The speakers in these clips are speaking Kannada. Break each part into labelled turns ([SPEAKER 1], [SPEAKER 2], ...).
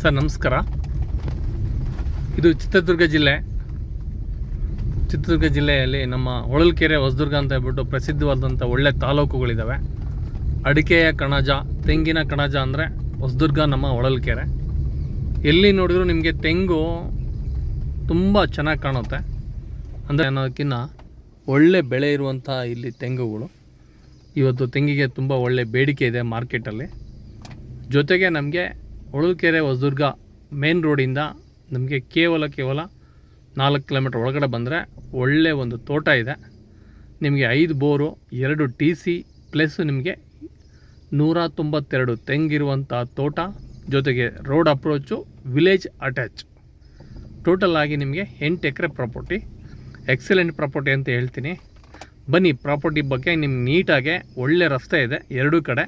[SPEAKER 1] ಸರ್, ನಮಸ್ಕಾರ. ಇದು ಚಿತ್ರದುರ್ಗ ಜಿಲ್ಲೆ. ಚಿತ್ರದುರ್ಗ ಜಿಲ್ಲೆಯಲ್ಲಿ ನಮ್ಮ ಹೊಳಲ್ಕೆರೆ ಹೊಸದುರ್ಗ ಅಂತ ಹೇಳ್ಬಿಟ್ಟು ಪ್ರಸಿದ್ಧವಾದಂಥ ಒಳ್ಳೆ ತಾಲೂಕುಗಳಿದ್ದಾವೆ ಅಡಿಕೆಯ ಕಣಜ, ತೆಂಗಿನ ಕಣಜ ಅಂದರೆ ಹೊಸದುರ್ಗ, ನಮ್ಮ ಹೊಳಲ್ಕೆರೆ. ಎಲ್ಲಿ ನೋಡಿದ್ರು ನಿಮಗೆ ತೆಂಗು ತುಂಬ ಚೆನ್ನಾಗಿ ಕಾಣುತ್ತೆ. ಅಂದರೆ ಅನ್ನೋದಕ್ಕಿಂತ ಒಳ್ಳೆ ಬೆಳೆ ಇರುವಂಥ ಇಲ್ಲಿ ತೆಂಗುಗಳು. ಇವತ್ತು ತೆಂಗಿಗೆ ತುಂಬ ಒಳ್ಳೆ ಬೇಡಿಕೆ ಇದೆ ಮಾರ್ಕೆಟಲ್ಲಿ. ಜೊತೆಗೆ ನಮಗೆ ಹೊಳಲ್ಕೆರೆ ಹೊಸದುರ್ಗ ಮೇನ್ ರೋಡಿಂದ ನಮಗೆ ಕೇವಲ ಕೇವಲ ನಾಲ್ಕು ಕಿಲೋಮೀಟ್ರ್ ಒಳಗಡೆ ಬಂದರೆ ಒಳ್ಳೆಯ ಒಂದು ತೋಟ ಇದೆ. ನಿಮಗೆ ಐದು ಬೋರು, ಎರಡು ಟಿ ಸಿ ಪ್ಲಸ್ ನಿಮಗೆ ನೂರ ತೊಂಬತ್ತೆರಡು ತೆಂಗಿರುವಂಥ ತೋಟ. ಜೊತೆಗೆ road approach village attach total ಆಗಿ ನಿಮಗೆ ಎಂಟು ಎಕರೆ ಪ್ರಾಪರ್ಟಿ ಎಕ್ಸಲೆಂಟ್ ಪ್ರಾಪರ್ಟಿ ಅಂತ ಹೇಳ್ತೀನಿ. ಬನ್ನಿ ಪ್ರಾಪರ್ಟಿ ಬಗ್ಗೆ ನಿಮ್ಗೆ ನೀಟಾಗೆ ಒಳ್ಳೆ ರಸ್ತೆ ಇದೆ ಎರಡೂ ಕಡೆ.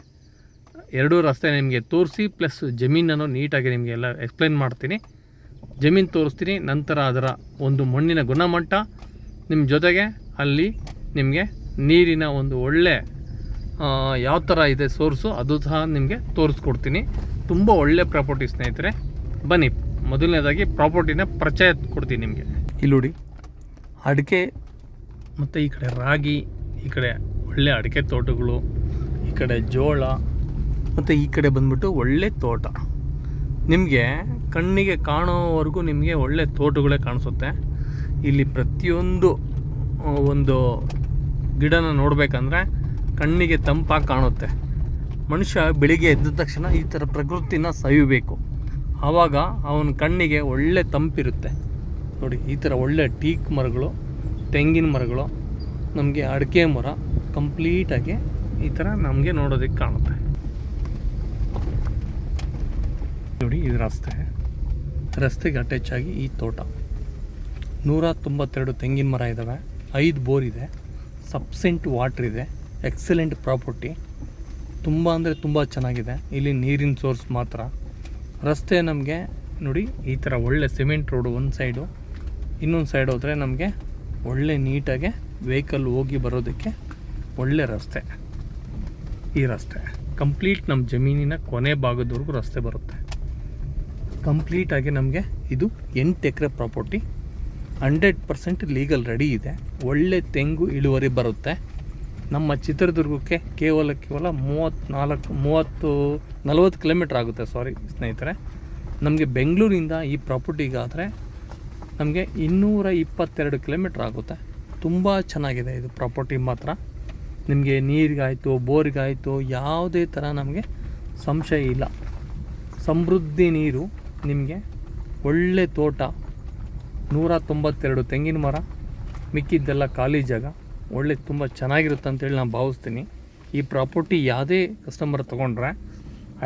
[SPEAKER 1] ಎರಡೂ ರಸ್ತೆ ನಿಮಗೆ ತೋರಿಸಿ ಪ್ಲಸ್ ಜಮೀನನ್ನು ನೀಟಾಗಿ ನಿಮಗೆ ಎಲ್ಲ ಎಕ್ಸ್ಪ್ಲೈನ್ ಮಾಡ್ತೀನಿ. ಜಮೀನು ತೋರಿಸ್ತೀನಿ ನಂತರ ಅದರ ಒಂದು ಮಣ್ಣಿನ ಗುಣಮಟ್ಟ ನಿಮ್ಮ ಜೊತೆಗೆ ಅಲ್ಲಿ ನಿಮಗೆ ನೀರಿನ ಒಂದು ಒಳ್ಳೆ ಯಾವ ಥರ ಇದೆ ಸೋರ್ಸು ಅದು ಸಹ ನಿಮಗೆ ತೋರಿಸ್ಕೊಡ್ತೀನಿ. ತುಂಬ ಒಳ್ಳೆ ಪ್ರಾಪರ್ಟಿ ಸ್ನೇಹಿತರೆ ಬನ್ನಿ. ಮೊದಲನೇದಾಗಿ ಪ್ರಾಪರ್ಟಿನ ಪರಿಚಯ ಕೊಡ್ತೀನಿ ನಿಮಗೆ. ಇಲ್ಲಿ ನೋಡಿ ಅಡಿಕೆ ಮತ್ತು ಈ ಕಡೆ ರಾಗಿ ಈ ಕಡೆ ಒಳ್ಳೆ ಅಡಿಕೆ ತೋಟಗಳು ಈ ಕಡೆ ಜೋಳ ಮತ್ತು ಈ ಕಡೆ ಬಂದ್ಬಿಟ್ಟು ಒಳ್ಳೆ ತೋಟ. ನಿಮಗೆ ಕಣ್ಣಿಗೆ ಕಾಣೋವರೆಗೂ ನಿಮಗೆ ಒಳ್ಳೆ ತೋಟಗಳೇ ಕಾಣಿಸುತ್ತೆ. ಇಲ್ಲಿ ಪ್ರತಿಯೊಂದು ಒಂದು ಗಿಡನ ನೋಡಬೇಕಂದ್ರೆ ಕಣ್ಣಿಗೆ ತಂಪಾಗಿ ಕಾಣುತ್ತೆ. ಮನುಷ್ಯ ಬೆಳಿಗ್ಗೆ ಎದ್ದ ತಕ್ಷಣ ಈ ಥರ ಪ್ರಕೃತಿನ ಸವಿಬೇಕು. ಆವಾಗ ಅವನ ಕಣ್ಣಿಗೆ ಒಳ್ಳೆ ತಂಪಿರುತ್ತೆ. ನೋಡಿ, ಈ ಥರ ಒಳ್ಳೆ ಟೀಕ್ ಮರಗಳು, ತೆಂಗಿನ ಮರಗಳು, ನಮಗೆ ಅಡಿಕೆ ಮರ, ಕಂಪ್ಲೀಟಾಗಿ ಈ ಥರ ನಮಗೆ ನೋಡೋದಕ್ಕೆ ಕಾಣುತ್ತೆ. ನೋಡಿ, ಇದು ರಸ್ತೆ. ರಸ್ತೆಗೆ ಅಟ್ಯಾಚ್ ಆಗಿ ಈ ತೋಟ. ನೂರ ತೊಂಬತ್ತೆರಡು ತೆಂಗಿನ ಮರ ಇದ್ದಾವೆ ಐದು ಬೋರ್ ಇದೆ. ಸಬ್ಸೆಂಟ್ ವಾಟ್ರ್ ಇದೆ. ಎಕ್ಸಲೆಂಟ್ ಪ್ರಾಪರ್ಟಿ ತುಂಬ ಅಂದರೆ ತುಂಬ ಚೆನ್ನಾಗಿದೆ. ಇಲ್ಲಿ ನೀರಿನ ಸೋರ್ಸ್ ಮಾತ್ರ. ರಸ್ತೆ ನಮಗೆ ನೋಡಿ, ಈ ಥರ ಒಳ್ಳೆ ಸಿಮೆಂಟ್ ರೋಡು ಒಂದು ಸೈಡು ಇನ್ನೊಂದು ಸೈಡ್ ಹೋದರೆ ನಮಗೆ ಒಳ್ಳೆ ನೀಟಾಗೆ ವೆಹಿಕಲ್ ಹೋಗಿ ಬರೋದಕ್ಕೆ ಒಳ್ಳೆ ರಸ್ತೆ. ಈ ರಸ್ತೆ. ಕಂಪ್ಲೀಟ್ ನಮ್ಮ ಜಮೀನಿನ ಕೊನೆ ಭಾಗದವರೆಗೂ ರಸ್ತೆ ಬರುತ್ತೆ. ಕಂಪ್ಲೀಟಾಗಿ ನಮಗೆ ಇದು ಎಂಟು acre property hundred percent legal ready ಇದೆ. ಒಳ್ಳೆ ತೆಂಗು ಇಳುವರಿ ಬರುತ್ತೆ. ನಮ್ಮ ಚಿತ್ರದುರ್ಗಕ್ಕೆ ಕೇವಲ ಕೇವಲ ಮೂವತ್ತ್ನಾಲ್ಕು ಮೂವತ್ತು, ನಲವತ್ತು ಕಿಲೋಮೀಟ್ರ್ ಆಗುತ್ತೆ ಸಾರಿ ಸ್ನೇಹಿತರೆ. ನಮಗೆ ಬೆಂಗಳೂರಿಂದ ಈ ಪ್ರಾಪರ್ಟಿಗಾದರೆ ನಮಗೆ ಇನ್ನೂರ ಇಪ್ಪತ್ತೆರಡು ಕಿಲೋಮೀಟ್ರ್ ಆಗುತ್ತೆ. ತುಂಬ ಚೆನ್ನಾಗಿದೆ ಇದು ಪ್ರಾಪರ್ಟಿ ಮಾತ್ರ. ನಿಮಗೆ ನೀರಿಗಾಯಿತು, ಬೋರಿಗಾಯಿತು, ಯಾವುದೇ ಥರ ನಮಗೆ ಸಂಶಯ ಇಲ್ಲ. ಸಮೃದ್ಧಿ ನೀರು ನಿಮಗೆ? ಒಳ್ಳೆ ತೋಟ, ನೂರ ತೊಂಬತ್ತೆರಡು ತೆಂಗಿನ ಮರ, ಮಿಕ್ಕಿದ್ದೆಲ್ಲ ಖಾಲಿ ಜಾಗ. ಒಳ್ಳೆ ತುಂಬ ಚೆನ್ನಾಗಿರುತ್ತೆ ಅಂತೇಳಿ ನಾನು ಭಾವಿಸ್ತೀನಿ. ಈ ಪ್ರಾಪರ್ಟಿ ಯಾವುದೇ ಕಸ್ಟಮರ್ ತೊಗೊಂಡ್ರೆ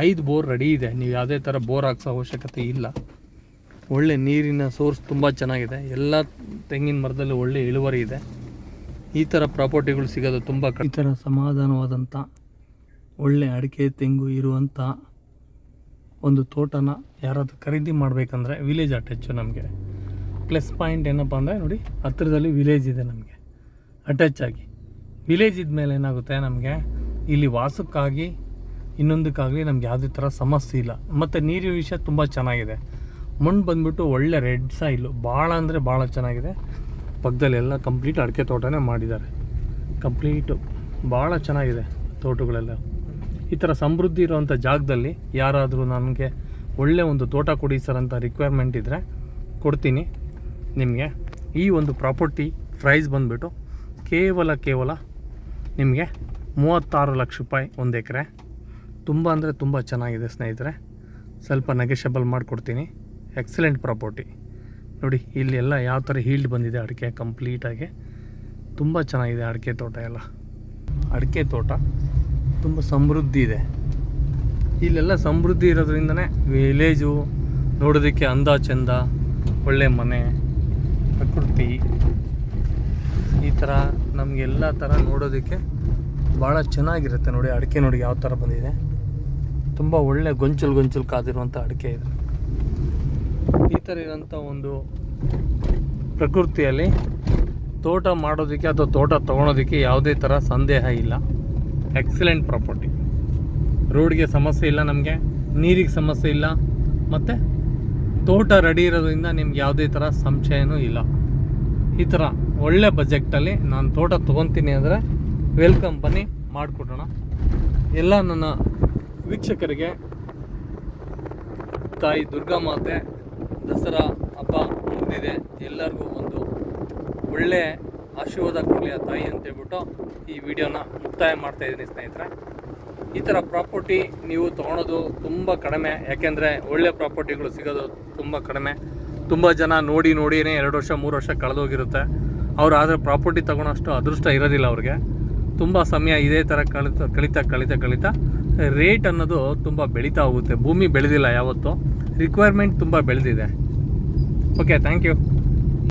[SPEAKER 1] ಐದು ಬೋರ್ ರೆಡಿ ಇದೆ. ನೀವು ಯಾವುದೇ ಥರ ಬೋರ್ ಹಾಕ್ಸೋ ಅವಶ್ಯಕತೆ ಇಲ್ಲ. ಒಳ್ಳೆ ನೀರಿನ ಸೋರ್ಸ್ ತುಂಬ ಚೆನ್ನಾಗಿದೆ. ಎಲ್ಲ ತೆಂಗಿನ ಮರದಲ್ಲಿ ಒಳ್ಳೆ ಇಳುವರಿ ಇದೆ. ಈ ಥರ ಪ್ರಾಪರ್ಟಿಗಳು ಸಿಗೋದು ತುಂಬ ಈ ಥರ ಸಮಾಧಾನವಾದಂಥ ಒಳ್ಳೆ ಅಡಿಕೆ, ತೆಂಗು ಇರುವಂಥ ಒಂದು ತೋಟನ ಯಾರಾದರೂ ಖರೀದಿ ಮಾಡಬೇಕಂದ್ರೆ ವಿಲೇಜ್ ಅಟ್ಯಾಚು ನಮಗೆ. ಪ್ಲಸ್ ಪಾಯಿಂಟ್ ಏನಪ್ಪ ಅಂದರೆ ನೋಡಿ, ಹತ್ತಿರದಲ್ಲಿ ವಿಲೇಜ್ ಇದೆ ನಮಗೆ. ಅಟ್ಯಾಚ್ ಆಗಿ. ವಿಲೇಜ್ ಇದ್ಮೇಲೆ ಏನಾಗುತ್ತೆ ನಮಗೆ? ಇಲ್ಲಿ ವಾಸಕ್ಕಾಗಿ, ಇನ್ನೊಂದಕ್ಕಾಗಲಿ ನಮ್ಗೆ ಯಾವುದೇ ಥರ ಸಮಸ್ಯೆ ಇಲ್ಲ. ಮತ್ತು ನೀರಿನ ವಿಷಯ ತುಂಬ ಚೆನ್ನಾಗಿದೆ. ಮಣ್ಣು ಬಂದ್ಬಿಟ್ಟು ಒಳ್ಳೆ ರೆಡ್ ಸಾಯಿಲು ಭಾಳ ಅಂದರೆ ಭಾಳ ಚೆನ್ನಾಗಿದೆ. ಪಕ್ಕದಲ್ಲಿ ಎಲ್ಲ ಕಂಪ್ಲೀಟ್ ಅಡಿಕೆ ತೋಟನೇ ಮಾಡಿದ್ದಾರೆ. ಕಂಪ್ಲೀಟು ಭಾಳ ಚೆನ್ನಾಗಿದೆ ತೋಟಗಳೆಲ್ಲ. ಈ ಥರ ಸಮೃದ್ಧಿ ಇರೋವಂಥ ಜಾಗದಲ್ಲಿ ಯಾರಾದರೂ ನನಗೆ ಒಳ್ಳೆ ಒಂದು ತೋಟ ಕೊಡಿ ಸರ್ ಅಂತ ರಿಕ್ವೈರ್ಮೆಂಟ್ ಇದ್ದರೆ ಕೊಡ್ತೀನಿ ನಿಮಗೆ. ಈ ಒಂದು ಪ್ರಾಪರ್ಟಿ ಪ್ರೈಸ್ ಬಂದುಬಿಟ್ಟು ಕೇವಲ ಕೇವಲ ನಿಮಗೆ ಮೂವತ್ತಾರು ಲಕ್ಷ ರೂಪಾಯಿ ಒಂದು ಎಕರೆ. ತುಂಬ ಅಂದರೆ ತುಂಬ ಚೆನ್ನಾಗಿದೆ ಸ್ನೇಹಿತರೆ. ಸ್ವಲ್ಪ ನೆಗೆಷಬಲ್ ಮಾಡಿಕೊಡ್ತೀನಿ. ಎಕ್ಸಲೆಂಟ್ ಪ್ರಾಪರ್ಟಿ ನೋಡಿ, ಇಲ್ಲಿ ಎಲ್ಲ ಯಾವ ಥರ ಹೀಲ್ಡ್ ಬಂದಿದೆ ಅಡಿಕೆ ಕಂಪ್ಲೀಟಾಗಿ ತುಂಬ ಚೆನ್ನಾಗಿದೆ ಅಡಿಕೆ ತೋಟ ಎಲ್ಲ. ಅಡಿಕೆ ತೋಟ ತುಂಬ ಸಮೃದ್ಧಿ ಇದೆ. ಇಲ್ಲೆಲ್ಲ ಸಮೃದ್ಧಿ ಇರೋದ್ರಿಂದನೇ ವಿಲೇಜು ನೋಡೋದಕ್ಕೆ ಅಂದ ಚಂದ ಒಳ್ಳೆ ಮನೆ, ಪ್ರಕೃತಿ, ಈ ಥರ ನಮಗೆಲ್ಲ ಥರ ನೋಡೋದಕ್ಕೆ ಭಾಳ ಚೆನ್ನಾಗಿರುತ್ತೆ ನೋಡಿ, ಅಡಿಕೆ ನೋಡಿ ಯಾವ ಥರ ಬಂದಿದೆ. ತುಂಬ ಒಳ್ಳೆ ಗೊಂಚಲು ಗೊಂಚಲು ಕಾದಿರುವಂಥ ಅಡಿಕೆ ಇದೆ. ಈ ಥರ ಇರೋಂಥ ಒಂದು ಪ್ರಕೃತಿಯಲ್ಲಿ ತೋಟ ಮಾಡೋದಕ್ಕೆ ಅಥವಾ ತೋಟ ತೊಗೊಳೋದಕ್ಕೆ ಯಾವುದೇ ಥರ ಸಂದೇಹ ಇಲ್ಲ. ಎಕ್ಸಲೆಂಟ್ ಪ್ರಾಪರ್ಟಿ ರೋಡ್ಗೆ ಸಮಸ್ಯೆ ಇಲ್ಲ ನಮಗೆ, ನೀರಿಗೆ ಸಮಸ್ಯೆ ಇಲ್ಲ, ಮತ್ತು ತೋಟ ರೆಡಿ ಇರೋದ್ರಿಂದ ನಿಮ್ಗೆ ಯಾವುದೇ ಥರ ಸಂಶಯನೂ ಇಲ್ಲ. ಈ ಥರ ಒಳ್ಳೆ ಬಜೆಟಲ್ಲಿ ನಾನು ತೋಟ ತೊಗೊತೀನಿ ಅಂದರೆ ವೆಲ್ಕಮ್ ಬನ್ನಿ, ಮಾಡಿಕೊಡೋಣ. ಎಲ್ಲ ನನ್ನ ವೀಕ್ಷಕರಿಗೆ, ತಾಯಿ ದುರ್ಗಾ ಮಾತೆ, ದಸರಾ ಹಬ್ಬ ಮುಗಿದಿದೆ ಎಲ್ಲರಿಗೂ ಒಂದು ಒಳ್ಳೆ ಆಶೀರ್ವಾದ ಕೊಡಲಿ ಆ ತಾಯಿ ಅಂತ ಹೇಳ್ಬಿಟ್ಟು ಈ ವಿಡಿಯೋನ ಮುಕ್ತಾಯ ಮಾಡ್ತಾ ಇದ್ದೀನಿ ಸ್ನೇಹಿತರೆ. ಈ ಥರ ಪ್ರಾಪರ್ಟಿ ನೀವು ತೊಗೊಳೋದು ತುಂಬ ಕಡಿಮೆ, ಯಾಕೆಂದರೆ ಒಳ್ಳೆ ಪ್ರಾಪರ್ಟಿಗಳು ಸಿಗೋದು ತುಂಬ ಕಡಿಮೆ. ತುಂಬ ಜನ ನೋಡಿ ನೋಡಿನೇ ಎರಡು ವರ್ಷ, ಮೂರು ವರ್ಷ ಕಳೆದೋಗಿರುತ್ತೆ. ಅವ್ರು ಆದರೆ ಪ್ರಾಪರ್ಟಿ ತೊಗೊಳೋಷ್ಟು ಅದೃಷ್ಟ ಇರೋದಿಲ್ಲ ಅವ್ರಿಗೆ. ತುಂಬ ಸಮಯ ಇದೇ ಥರ ಕಳಿತ, ಕಳೀತಾ ಕಳೀತಾ, ಕಳಿತಾ ರೇಟ್ ಅನ್ನೋದು ತುಂಬ ಬೆಳೀತಾ ಹೋಗುತ್ತೆ. ಭೂಮಿ ಬೆಳೆದಿಲ್ಲ ಯಾವತ್ತೂ. ರಿಕ್ವೈರ್ಮೆಂಟ್ ತುಂಬ ಬೆಳೆದಿದೆ. Okay thank you